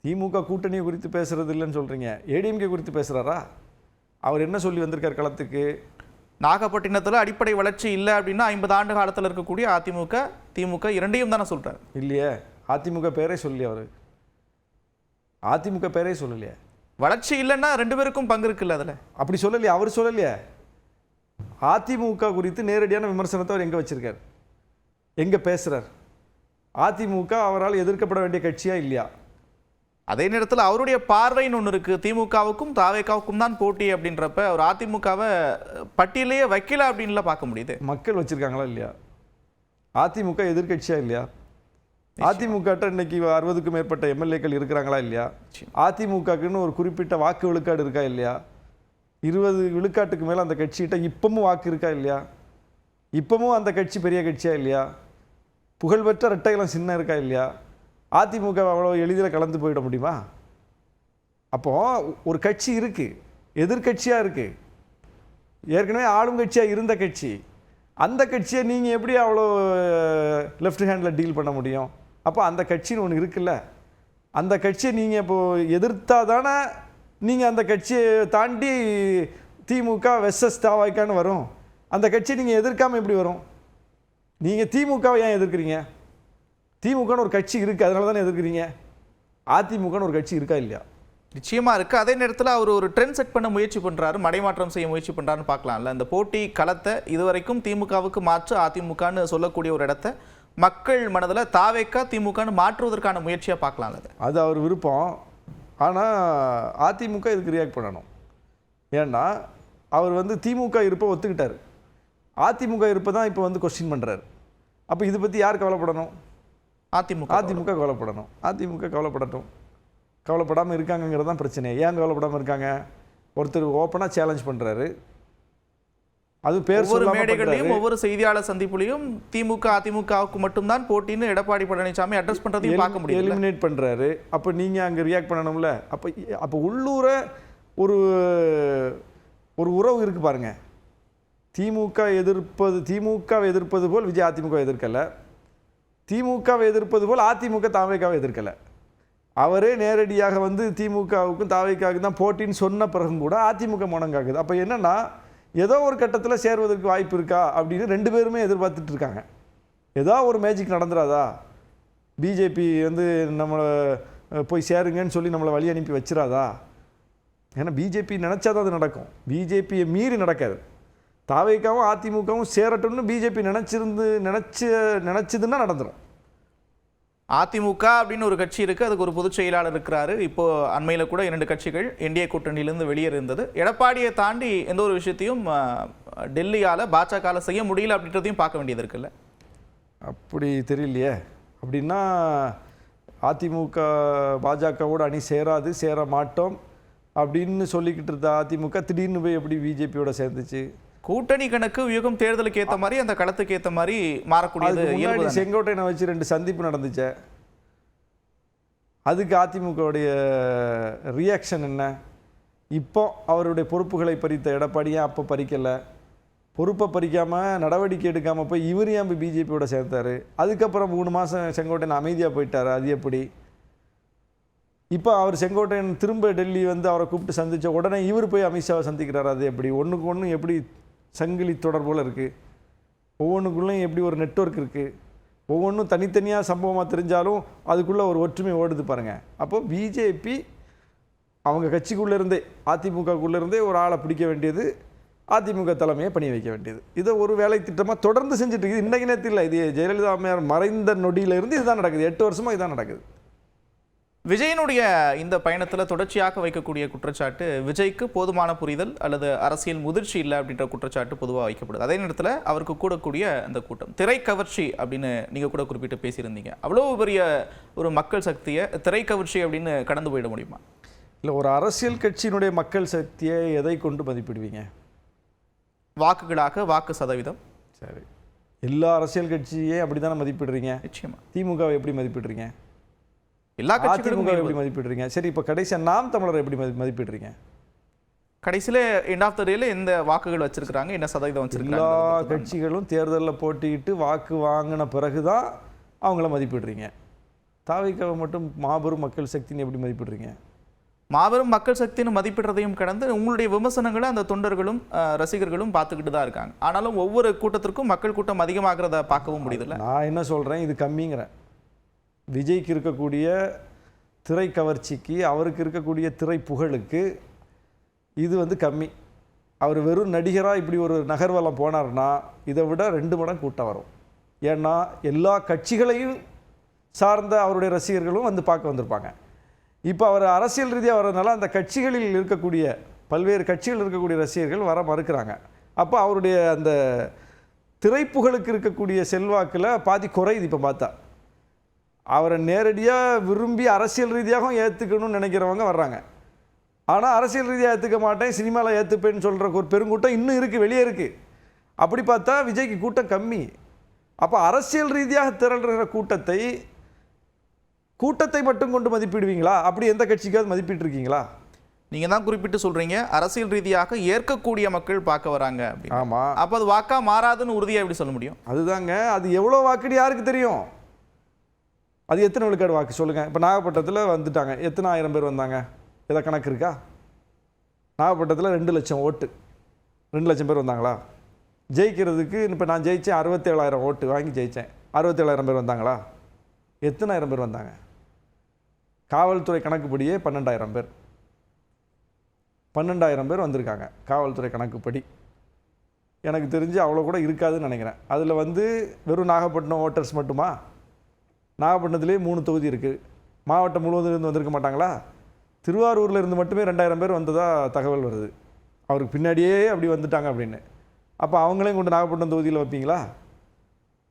திமுக கூட்டணி குறித்து பேசுறது இல்லைன்னு சொல்கிறீங்க ஏடிஎம்கே குறித்து பேசுகிறாரா அவர் என்ன சொல்லி வந்திருக்கார் களத்துக்கு? நாகப்பட்டினத்துல அடிப்படை வளர்ச்சி இல்லை அப்படின்னா ஐம்பது ஆண்டு காலத்துல இருக்கக்கூடிய அதிமுக திமுக இரண்டையும் தானே சொல்றாரு. இல்லையே. அதிமுக பேரே சொல்லி அவர். அதிமுக பேரே சொல்லலையே. வளர்ச்சி இல்லைன்னா ரெண்டு பேருக்கும் பங்கு இருக்குல்ல அதுல. அப்படி சொல்லலையே அவர் சொல்லலையே. அதிமுக குறித்து நேரடியான விமர்சனத்தை அவர் எங்கே வச்சிருக்கார்? எங்கே பேசுகிறார் அதிமுக அவரால் எதிர்க்கப்பட வேண்டிய கட்சியா இல்லையா? அதே நேரத்துல அவருடைய பார்வைன்னு ஒண்ணு இருக்கு. திமுகவுக்கும் தாவேக்காவுக்கும் தான் போட்டி அப்படின்றப்ப அவர் அதிமுகவை பட்டியலையே வைக்கல அப்படின்ல பார்க்க முடியுது. மக்கள் வச்சிருக்காங்களா இல்லையா? அதிமுக எதிர்க்கட்சியா இல்லையா? அதிமுகட்ட இன்னைக்கு அறுபதுக்கும் மேற்பட்ட எம்எல்ஏக்கள் இருக்கிறாங்களா இல்லையா? அதிமுகக்குன்னு ஒரு குறிப்பிட்ட வாக்கு விழுக்காடு இருக்கா இல்லையா? இருபது விழுக்காட்டுக்கு மேலே அந்த கட்சிகிட்ட இப்பவும் வாக்கு இருக்கா இல்லையா? இப்பவும் அந்த கட்சி பெரிய கட்சியா இல்லையா? புகழ்பெற்ற ரெட்டைகளம் சின்ன இருக்கா இல்லையா? அதிமுக அவ்வளோ எளிதில் கலந்து போயிட முடியுமா? அப்போது ஒரு கட்சி இருக்குது எதிர்கட்சியாக இருக்குது ஏற்கனவே ஆளும் கட்சியாக இருந்த கட்சி. அந்த கட்சியை நீங்கள் எப்படி அவ்வளோ லெஃப்ட் ஹேண்டில் டீல் பண்ண முடியும்? அப்போ அந்த கட்சின்னு ஒன்று இருக்குல்ல. அந்த கட்சியை நீங்கள் இப்போது எதிர்த்தா தானே நீங்கள் அந்த கட்சியை தாண்டி திமுக வெஸ்எஸ் தாவாய்க்கான்னு வரும். அந்த கட்சியை நீங்கள் எதிர்க்காமல் எப்படி வரும்? நீங்கள் திமுகவை ஏன் எதிர்க்கிறீங்க? திமுகன்னு ஒரு கட்சி இருக்குது அதனால தானே எதிர்க்கிறீங்க? அதிமுகன்னு ஒரு கட்சி இருக்கா இல்லையா? நிச்சயமா இருக்கு. அதே நேரத்துல அவர் ஒரு ட்ரெண்ட் செட் பண்ண முயற்சி பண்றாரு மடைமாற்றம் செய்ய முயற்சி பண்றாருன்னு பார்க்கலாம்ல. இந்த போட்டி களத்தை இதுவரைக்கும் திமுகவுக்கு மாற்று அதிமுகன்னு சொல்லக்கூடிய ஒரு இடத்த மக்கள் மனதுல தாவேக்கா திமுகன்னு மாற்றுவதற்கான முயற்சியா பார்க்கலாம்ல அதை. அது அவர் விருப்பம். ஆனால் அதிமுக இதுக்கு ரியாக்ட் பண்ணணும்? ஏன்னா அவர் வந்து திமுக இருப்பை ஒத்துக்கிட்டார். அதிமுக இருப்பை தான் இப்போ வந்து கொஸ்டின் பண்ணுறாரு அப்போ இதை பற்றி யார் கவலைப்படணும்? அதிமுக அதிமுக கவலைப்படணும். அதிமுக கவலைப்படட்டும். கவலைப்படாமல் இருக்காங்கங்கிறது தான் பிரச்சனை ஏன் கவலைப்படாமல் இருக்காங்க? ஒருத்தர் ஓப்பனாக சேலஞ்ச் பண்ணுறாரு அது பேர் ஒவ்வொரு மேடைகளையும். ஒவ்வொரு செய்தியாளர் சந்திப்புலையும் திமுக அதிமுகவுக்கு மட்டும்தான் போட்டின்னு எடப்பாடி பழனிசாமி அட்ரஸ் பண்றதையும் பார்க்க முடியல. எலிமினேட் பண்றாரு. அப்போ நீங்க அங்க ரியாக்ட் பண்ணணும்ல? அப்போ அப்போ உள்ளூர ஒரு ஒரு உறவு இருக்கு பாருங்க. திமுக எதிர்ப்பது திமுகவை எதிர்ப்பது போல் விஜய் அதிமுக எதிர்க்கல. திமுகவை எதிர்ப்பது போல் அதிமுக தாவைக்காவை எதிர்க்கலை. அவரே நேரடியாக வந்து திமுகவுக்கும் தாவைக்காவுக்கும் தான் போட்டின்னு சொன்ன பிறகும் கூட அதிமுக மௌனம் காக்குது அப்போ என்னன்னா ஏதோ ஒரு கட்டத்தில் சேருவதற்கு வாய்ப்பு இருக்கா அப்படின்னு ரெண்டு பேருமே எதிர்பார்த்துட்டு இருக்காங்க. ஏதோ ஒரு மேஜிக் நடந்துடாதா பிஜேபி வந்து நம்மளை போய் சேருங்கன்னு சொல்லி நம்மளை வழி அனுப்பி வச்சிடாதா ஏன்னா பிஜேபி நினச்சா தான் அது நடக்கும். பிஜேபியை மீறி நடக்காது. தாவேக்காவும் அதிமுகவும் சேரட்டும்னு பிஜேபி நினச்சிருந்து நினச்ச நினச்சதுன்னா நடந்துடும் அதிமுக அப்படின்னு ஒரு கட்சி இருக்கு. அதுக்கு ஒரு பொதுச் செயலாளர் இருக்கிறாரு. இப்போ அண்மையில கூட இரண்டு கட்சிகள் இந்திய கூட்டணியிலிருந்து வெளியே இருந்தது எடப்பாடியை தாண்டி எந்த ஒரு விஷயத்தையும் டெல்லியால பாஜகவில் செய்ய முடியல அப்படின்றதையும் பார்க்க வேண்டியது இருக்குல்ல? அப்படி தெரியலையே. அப்படின்னா அதிமுக பாஜகவோட அணி சேராது சேர மாட்டோம் அப்படின்னு சொல்லிக்கிட்டு இருந்த அதிமுக திடீர்னு போய் எப்படி பிஜேபியோட சேர்ந்துச்சு? கூட்டணி கணக்கு வியூகம் தேர்தலுக்கு ஏத்த மாதிரி அந்த களத்துக்கு ஏத்த மாதிரி மாறக்கூடியது முன்னாடி. செங்கோட்டையனை வச்சு ரெண்டு சந்திப்பு நடந்துச்சே. அதுக்கு அதிமுகவுடைய ரியாக்ஷன் என்ன? இப்போ அவருடைய பொறுப்புகளை பறித்த எடப்பாடி ஏன் அப்போ பறிக்கலை. பொறுப்பை பறிக்காமல் நடவடிக்கை எடுக்காமல் போய் இவர் ஏன் போய் பிஜேபியோட சேர்த்தாரு? அதுக்கப்புறம் மூணு மாதம் செங்கோட்டையன் அமைதியாக போயிட்டாரு? அது எப்படி? இப்போ அவர் செங்கோட்டையன் திரும்ப டெல்லி வந்து அவரை கூப்பிட்டு சந்திச்ச உடனே இவர் போய் அமித்ஷாவை சந்திக்கிறாரு? அது எப்படி? ஒன்றுக்கு ஒன்று எப்படி சங்கிலி தொடர்போல் இருக்குது ஒவ்வொன்றுக்குள்ளேயும் எப்படி ஒரு நெட்வொர்க் இருக்குது ஒவ்வொன்றும் தனித்தனியாக சம்பவமாக தெரிஞ்சாலும் அதுக்குள்ளே ஒரு ஒற்றுமை ஓடுது பாருங்கள் அப்போ பிஜேபி அவங்க கட்சிக்குள்ளே இருந்தே அதிமுகக்குள்ளே இருந்தே ஒரு ஆளை பிடிக்க வேண்டியது அதிமுக தலைமையை பணி வைக்க வேண்டியது. இதை ஒரு வேலை திட்டமாக தொடர்ந்து செஞ்சுட்டு இருக்குது. இன்றைக்கு நேரத்தில் இது ஜெயலலிதா அம்மையார் மறைந்த நொடியிலிருந்து இதுதான் நடக்குது. எட்டு வருஷமாக இதுதான் நடக்குது. விஜயனுடைய இந்த பயணத்துல தொடர்ச்சியாக வைக்கக்கூடிய குற்றச்சாட்டு விஜய்க்கு போதுமான புரிதல் அல்லது அரசியல் முதிர்ச்சி இல்லை அப்படின்ற குற்றச்சாட்டு பொதுவாக வைக்கப்படுது அதே நேரத்தில் அவருக்கு கூடக்கூடிய அந்த கூட்டம் திரை கவர்ச்சி அப்படின்னு நீங்க கூட குறிப்பிட்டு பேசியிருந்தீங்க. அவ்வளோ பெரிய ஒரு மக்கள் சக்தியை திரை கவர்ச்சி அப்படின்னு கடந்து போயிட முடியுமா? இல்லை ஒரு அரசியல் கட்சியினுடைய மக்கள் சக்தியை எதை கொண்டு மதிப்பிடுவீங்க? வாக்குகளாக வாக்கு சதவீதம். சரி. எல்லா அரசியல் கட்சியே அப்படி தானே மதிப்பிடுறீங்க? நிச்சயமா. திமுகவை எப்படி மதிப்பிடுறீங்க? எல்லா அதிமுக கட்சிகளுக்கும் எப்படி மதிப்பிடுறீங்க? சரி இப்போ கடைசியாக நாம் தமிழரை எப்படி மதி மதிப்பிடுறீங்க? கடைசியில எண்ட் ஆஃப் த டேல எந்த வாக்குகள் வச்சிருக்காங்க என்ன சதவீதம் எல்லா வச்சிருக்காங்க கட்சிகளும் தேர்தலில் போட்டியிட்டு வாக்கு வாங்கின பிறகு தான் அவங்கள மதிப்பிடுறீங்க. தாவிக்காவை மட்டும் மாபெரும் மக்கள் சக்தின்னு எப்படி மதிப்பிடுறீங்க? மாபெரும் மக்கள் சக்தின்னு மதிப்பிடுறதையும் கடந்து உங்களுடைய விமர்சனங்களை அந்த தொண்டர்களும் ரசிகர்களும் பார்த்துக்கிட்டு தான் இருக்காங்க. ஆனாலும் ஒவ்வொரு கூட்டத்திற்கும் மக்கள் கூட்டம் அதிகமாகிறத பார்க்கவும் முடியுதுல்ல நான் என்ன சொல்கிறேன் இது கம்மிங்கிறேன் விஜய்க்கு இருக்கக்கூடிய திரை கவர்ச்சிக்கு அவருக்கு இருக்கக்கூடிய திரை புகழுக்கு இது வந்து கம்மி. அவர் வெறும் நடிகராக இப்படி ஒரு நகர்வலம் போனார்னா இதை விட ரெண்டு மடங்கு கூட்டம் வரும். ஏன்னா எல்லா கட்சிகளையும் சார்ந்த அவருடைய ரசிகர்களும் வந்து பார்க்க வந்திருப்பாங்க. இப்போ அவர் அரசியல் ரீதியாக வர்றதுனால அந்த கட்சிகளில் இருக்கக்கூடிய பல்வேறு கட்சிகள் இருக்கக்கூடிய ரசிகர்கள் வர மறுக்கிறாங்க. அப்போ அவருடைய அந்த திரைப்புகழுக்கு இருக்கக்கூடிய செல்வாக்கில் பாதி குறையுது இப்போ பார்த்தா. அவரை நேரடியாக விரும்பி அரசியல் ரீதியாகவும் ஏற்றுக்கணும்னு நினைக்கிறவங்க வர்றாங்க. ஆனால் அரசியல் ரீதியாக ஏற்றுக்க மாட்டேன் சினிமாவில் ஏற்றுப்பேன்னு சொல்கிற ஒரு பெருங்கூட்டம் இன்னும் இருக்குது வெளியே இருக்குது அப்படி பார்த்தா விஜய்க்கு கூட்டம் கம்மி. அப்போ அரசியல் ரீதியாக திரளுற கூட்டத்தை கூட்டத்தை மட்டும் கொண்டு மதிப்பிடுவீங்களா? அப்படி எந்த கட்சிக்காவது மதிப்பிட்டிருக்கீங்களா? நீங்க தான் குறிப்பிட்டு சொல்றீங்க அரசியல் ரீதியாக ஏற்கக்கூடிய மக்கள் பார்க்க வராங்க அப்படின்னு. ஆமாம் அப்ப அது வாக்கா மாறாதுன்னு உறுதியா எப்படி சொல்ல முடியும்? அதுதாங்க அது எவ்வளோ வாக்குடி யாருக்கு தெரியும்? அது எத்தனை விழுக்காடு வாக்கு? சொல்லுங்கள் இப்போ நாகப்பட்டினத்தில் வந்துட்டாங்க. எத்தனை ஆயிரம் பேர் வந்தாங்க? ஏதோ கணக்கு இருக்கா? நாகப்பட்டினத்தில் ரெண்டு லட்சம் ஓட்டு. ரெண்டு லட்சம் பேர் வந்தாங்களா? ஜெயிக்கிறதுக்கு இப்போ நான் ஜெயித்தேன் அறுபத்தேழாயிரம் ஓட்டு வாங்கி ஜெயித்தேன் அறுபத்தேழாயிரம் பேர் வந்தாங்களா? எத்தனாயிரம் பேர் வந்தாங்க? காவல்துறை கணக்குப்படியே பன்னெண்டாயிரம் பேர். பன்னெண்டாயிரம் பேர் வந்திருக்காங்க. காவல்துறை கணக்குப்படி. எனக்கு தெரிஞ்சு அவ்வளோ கூட இருக்காதுன்னு நினைக்கிறேன். அதில் வந்து வெறும் நாகப்பட்டினம் ஓட்டர்ஸ் மட்டுமா? நாகப்பட்டினத்துலேயே மூணு தொகுதி இருக்குது மாவட்டம் முழுவதும் இருந்து வந்திருக்க மாட்டாங்களா? திருவாரூரில் இருந்து மட்டுமே ரெண்டாயிரம் பேர் வந்ததா தகவல் வருது. அவருக்கு பின்னாடியே அப்படி வந்துட்டாங்க அப்படின்னு. அப்போ அவங்களையும் கொண்டு நாகப்பட்டினம் தொகுதியில் வைப்பீங்களா?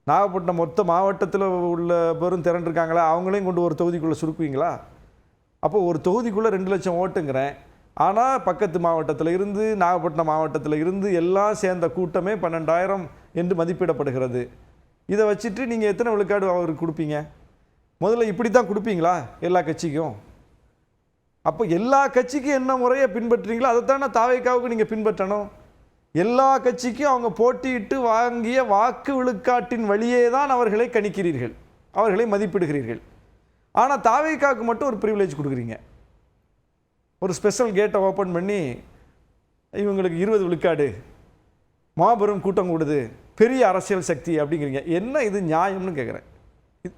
நாகப்பட்டினம் மொத்த மாவட்டத்தில் உள்ள பேரும் திரண்டிருக்காங்களா? அவங்களையும் கொண்டு ஒரு தொகுதிக்குள்ளே சுருக்குவீங்களா? அப்போ ஒரு தொகுதிக்குள்ளே ரெண்டு லட்சம் ஓட்டுங்கிறேன். ஆனால் பக்கத்து மாவட்டத்தில் இருந்து நாகப்பட்டினம் மாவட்டத்தில் இருந்து எல்லாம் சேர்ந்த கூட்டமே பன்னெண்டாயிரம் என்று மதிப்பிடப்படுகிறது. இதை வச்சுட்டு நீங்கள் எத்தனை விழுக்காடு அவருக்கு கொடுப்பீங்க? முதல்ல இப்படி தான் கொடுப்பீங்களா எல்லா கட்சிக்கும்? அப்போ எல்லா கட்சிக்கும் என்ன முறையை பின்பற்றுறீங்களோ அதைத்தானே தாவைக்காவுக்கு நீங்கள் பின்பற்றணும்? எல்லா கட்சிக்கும் அவங்க போட்டியிட்டு வாங்கிய வாக்கு விழுக்காட்டின் வழியே தான் அவர்களை கணிக்கிறீர்கள். அவர்களை மதிப்பிடுகிறீர்கள். ஆனால் தாவைக்காவுக்கு மட்டும் ஒரு ப்ரிவிலேஜ் கொடுக்குறீங்க. ஒரு ஸ்பெஷல் கேட்டை ஓப்பன் பண்ணி இவங்களுக்கு இருபது விழுக்காடு மாபெரும் கூட்டம் கூடுது பெரிய அரசியல் சக்தி அப்படிங்கிறீங்க. என்ன இது நியாயம்னு கேட்குறேன்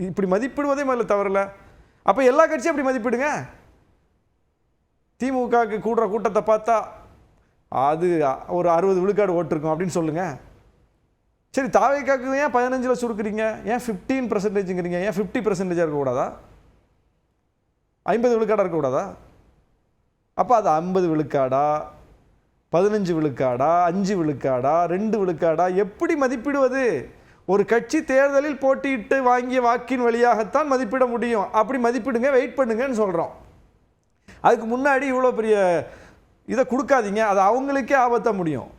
இப்படி மதிப்பிடுவதே முதல்ல தவறில்ல. அப்போ எல்லா கட்சியும் அப்படி மதிப்பிடுங்க. திமுகவுக்கு கூடுற கூட்டத்தை பார்த்தா அது ஒரு அறுபது விழுக்காடு ஓட்டிருக்கும் அப்படின்னு சொல்லுங்கள் சரி தாவைக்காக்கு ஏன் பதினஞ்சில் சுருக்குறீங்க? ஏன் ஃபிஃப்டீன் பர்சன்டேஜுங்கிறீங்க ஏன் ஃபிஃப்டி பர்சன்டேஜாக இருக்கக்கூடாதா ஐம்பது விழுக்காடாக இருக்கக்கூடாதா அப்போ அது ஐம்பது விழுக்காடா பதினஞ்சு விழுக்காடா அஞ்சு விழுக்காடா ரெண்டு விழுக்காடா எப்படி மதிப்பிடுவது? ஒரு கட்சி தேர்தலில் போட்டியிட்டு வாங்கிய வாக்கின் வழியாகத்தான் மதிப்பிட முடியும். அப்படி மதிப்பிடுங்க வெயிட் பண்ணுங்கன்னு சொல்கிறோம் அதுக்கு முன்னாடி இவ்வளோ பெரிய இதை கொடுக்காதீங்க. அது அவங்களுக்கே ஆபத்தாக முடியும்.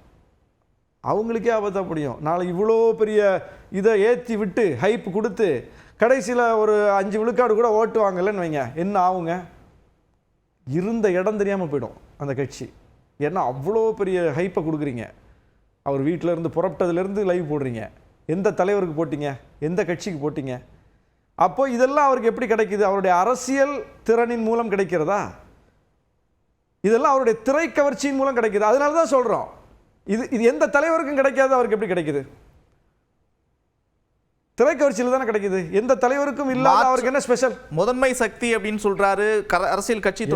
அவங்களுக்கே ஆபத்தாக முடியும். நாளை இவ்வளோ பெரிய இதை ஏற்றி விட்டு ஹைப் கொடுத்து கடைசியில் ஒரு அஞ்சு விழுக்காடு கூட ஓட்டு வாங்கலைன்னு வைங்க. என்ன ஆகுங்க? இருந்த இடம் தெரியாமல் போயிடும் அந்த கட்சி. ஏன்னா அவ்வளோ பெரிய ஹைப்பை கொடுக்குறீங்க. அவர் வீட்டில் இருந்து புறப்பட்டதுலேருந்து லைவ் போடுறீங்க. எந்த தலைவருக்கு போட்டீங்க? எந்த கட்சிக்கு போட்டீங்க? அப்போ இதெல்லாம் அவருக்கு எப்படி கிடைக்குது? அவருடைய அரசியல் திறனின் மூலம் கிடைக்கிறதா? இதெல்லாம் அவருடைய திரை கவர்ச்சியின் மூலம் கிடைக்குது? அதனால தான் சொல்கிறோம் இது இது எந்த தலைவருக்கும் கிடைக்காது அவருக்கு எப்படி கிடைக்குது? திரைக்கவர்ச்சியில் தானே கிடைக்குது? எந்த தலைவருக்கும் இல்லாத அவருக்கு என்ன ஸ்பெஷல் முதன்மை சக்தி அப்படின்னு சொல்றாரு. அரசியல் கட்சி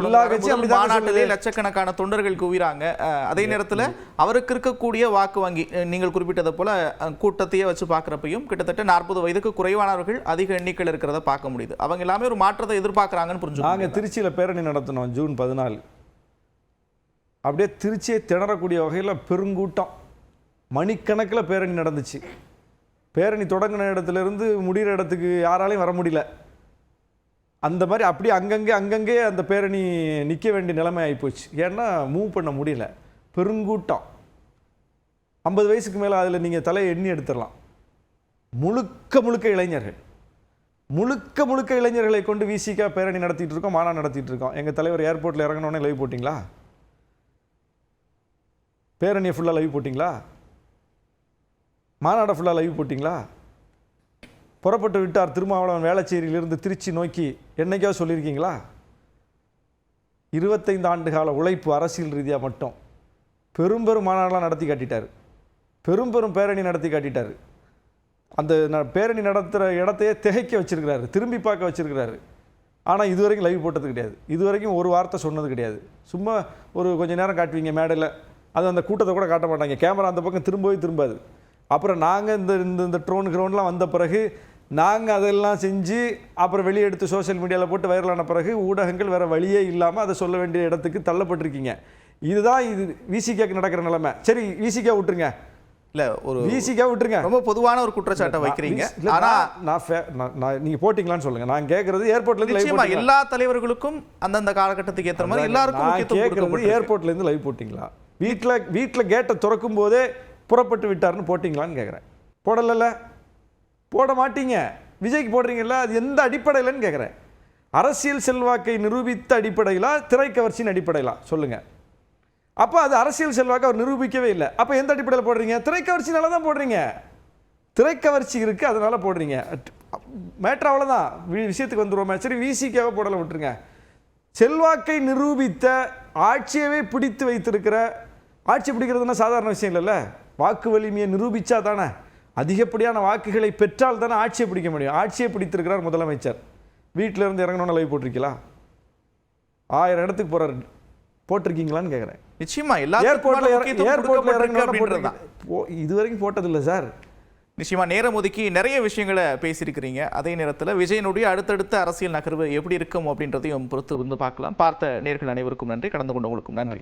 மாநாட்டிலே. லட்சக்கணக்கான தொண்டர்கள் குவிறாங்க. அதே நேரத்துல அவருக்கு இருக்கக்கூடிய வாக்கு வங்கி நீங்கள் குறிப்பிட்டது போல கூட்டத்தையே வச்சு பார்க்கறப்பையும் கிட்டத்தட்ட நாற்பது வயதுக்கு குறைவானவர்கள் அதிக எண்ணிக்கையில் இருக்கிறத பார்க்க முடியுது. அவங்க எல்லாமே ஒரு மாற்றத்தை எதிர்பார்க்கறாங்கன்னு நாங்க புரிஞ்சுக்கோங்க திருச்சியில பேரணி நடத்தினோம் ஜூன் பதினாலு. அப்படியே திருச்சியை திணறக்கூடிய வகையில பெருங்கூட்டம். மணிக்கணக்கில் பேரணி நடந்துச்சு. பேரணி தொடங்கின இடத்துல இருந்து முடிகிற இடத்துக்கு யாராலையும் வர முடியல. அந்த மாதிரி அப்படியே அங்கங்கே அங்கங்கே அந்த பேரணி நிற்க வேண்டிய நிலைமை ஆகிப்போச்சு ஏன்னா மூவ் பண்ண முடியல. பெருங்கூட்டம். ஐம்பது வயசுக்கு மேலே அதில் நீங்கள் தலையை எண்ணி எடுத்துடலாம். முழுக்க முழுக்க இளைஞர்கள். முழுக்க முழுக்க இளைஞர்களை கொண்டு விசிகா பேரணி நடத்திட்டு இருக்கோம் மாநாடு நடத்திட்டு இருக்கோம். எங்கள் தலைவர் ஏர்போர்ட்டில் இறங்கினோடனே லைவ் போட்டிங்களா? பேரணியை ஃபுல்லாக லைவ் போட்டிங்களா? மாநாடை ஃபுல்லாக லைவ் போட்டிங்களா? புறப்பட்டு விட்டார் திருமாவளவன் வேளச்சேரியிலிருந்து திருச்சி நோக்கி. என்னைக்காவது சொல்லியிருக்கீங்களா? இருபத்தைந்து ஆண்டு கால உழைப்பு அரசியல் ரீதியாக மட்டும். பெரும் பெரும் மாநாடெலாம் நடத்தி காட்டிட்டார். பெரும் பெரும் பேரணி நடத்தி காட்டிட்டார். அந்த ந- பேரணி நடத்துகிற இடத்தையே திகைக்க வச்சுருக்கிறாரு திரும்பி பார்க்க வச்சுருக்கிறாரு. ஆனால் இது வரைக்கும் லைவ் போட்டது கிடையாது. இது வரைக்கும் ஒரு வார்த்தை சொன்னது கிடையாது. சும்மா ஒரு கொஞ்சம் நேரம் காட்டுவீங்க மேடையில். அது அந்த கூட்டத்தை கூட காட்ட மாட்டாங்க. கேமரா அந்த பக்கம் திரும்பவே திரும்பாது. அப்புறம் நாங்கள் இந்த இந்த இந்த ட்ரோன் கிரவுண்ட்லாம் வந்த பிறகு நாங்கள் அதெல்லாம் செஞ்சு அப்புறம் வெளியே எடுத்து சோஷியல் மீடியாவில் போட்டு வைரலான பிறகு ஊடகங்கள் வேறு வழியே இல்லாமல் அதை சொல்ல வேண்டிய இடத்துக்கு தள்ளப்பட்டிருக்கீங்க. இதுதான் இது விசிகேக்கு நடக்கிற நிலைமை. சரி விசிகே விட்டுருங்க. இல்ல ஒரு விசிகே விட்டுருங்க. ரொம்ப பொதுவான ஒரு குற்றச்சாட்டை வைக்கிறீங்க. இல்ல, ஆனா நான் நான் ஃபே- நான் நான் நீங்க போட்டிங்களான்னு சொல்லுங்க. நான் கேக்குறது ஏர்போர்ட்ல இருந்து லைவ் நிச்சயமா போட்டீங்களா? எல்லா தலைவர்களுக்கும் அந்தந்த காலகட்டத்துக்கு ஏற்ற மாதிரி எல்லாருக்கும் நான் முக்கியத்துவம் கேக்குறது கொடுக்கப்பட்டிருக்கு. ஏர்போர்ட்ல இருந்து லைவ் போட்டிங்களா? வீட்ல வீட்ல கேட்டை திறக்கும் போதே புறப்பட்டு விட்டாருன்னு போட்டிங்களான்னு கேட்குறேன் போடலைல்ல. போட மாட்டீங்க. விஜய்க்கு போடுறீங்கல்ல அது எந்த அடிப்படையிலன்னு கேட்குறேன் அரசியல் செல்வாக்கை நிரூபித்த அடிப்படையிலா திரைக்கவர்ச்சியின் அடிப்படையிலா? சொல்லுங்கள் அப்போ அது அரசியல் செல்வாக்கு அவர் நிரூபிக்கவே இல்லை. அப்போ எந்த அடிப்படையில் போடுறீங்க? திரைக்கவர்ச்சினால தான் போடுறீங்க. திரைக்கவர்ச்சி இருக்குது அதனால் போடுறீங்க. மேட்ரு அவ்வளோதான் வி- விஷயத்துக்கு வந்துடுவோமே சரி விசிக்காக போடலை விட்டுருங்க. செல்வாக்கை நிரூபித்த ஆட்சியவே பிடித்து வைத்திருக்கிற ஆட்சி பிடிக்கிறதுனா சாதாரண விஷயம் இல்லைல்ல? வாக்கு வலிமையை நிரூபிச்சா தானே? அதிகப்படியான வாக்குகளை பெற்றால் தானே ஆட்சியை பிடிக்க முடியும். ஆட்சியை பிடித்திருக்கிறார் முதலமைச்சர். வீட்டில இருந்து இறங்கணும்னு லைவ் போட்டிருக்கீங்களா? ஆயிரம் இடத்துக்கு போறாரு. போட்டிருக்கீங்களான்னு கேட்குறேன் நிச்சயமா இறங்கணும்னு அப்படின்றதுதான். போட்டிருக்கீங்க. போ- இது வரைக்கும் போட்டதில்லை சார். நிச்சயமா நேரம் ஒதுக்கி நிறைய விஷயங்களை பேசியிருக்கிறீங்க. அதே நேரத்தில் விஜயனுடைய அடுத்தடுத்த அரசியல் நகர்வு எப்படி இருக்கும் அப்படின்றதையும் பொறுத்து வந்து பார்க்கலாம். பார்த்த நேர்கள் அனைவருக்கும் நன்றி. கடந்து கொண்டவங்களுக்கும் நன்றி.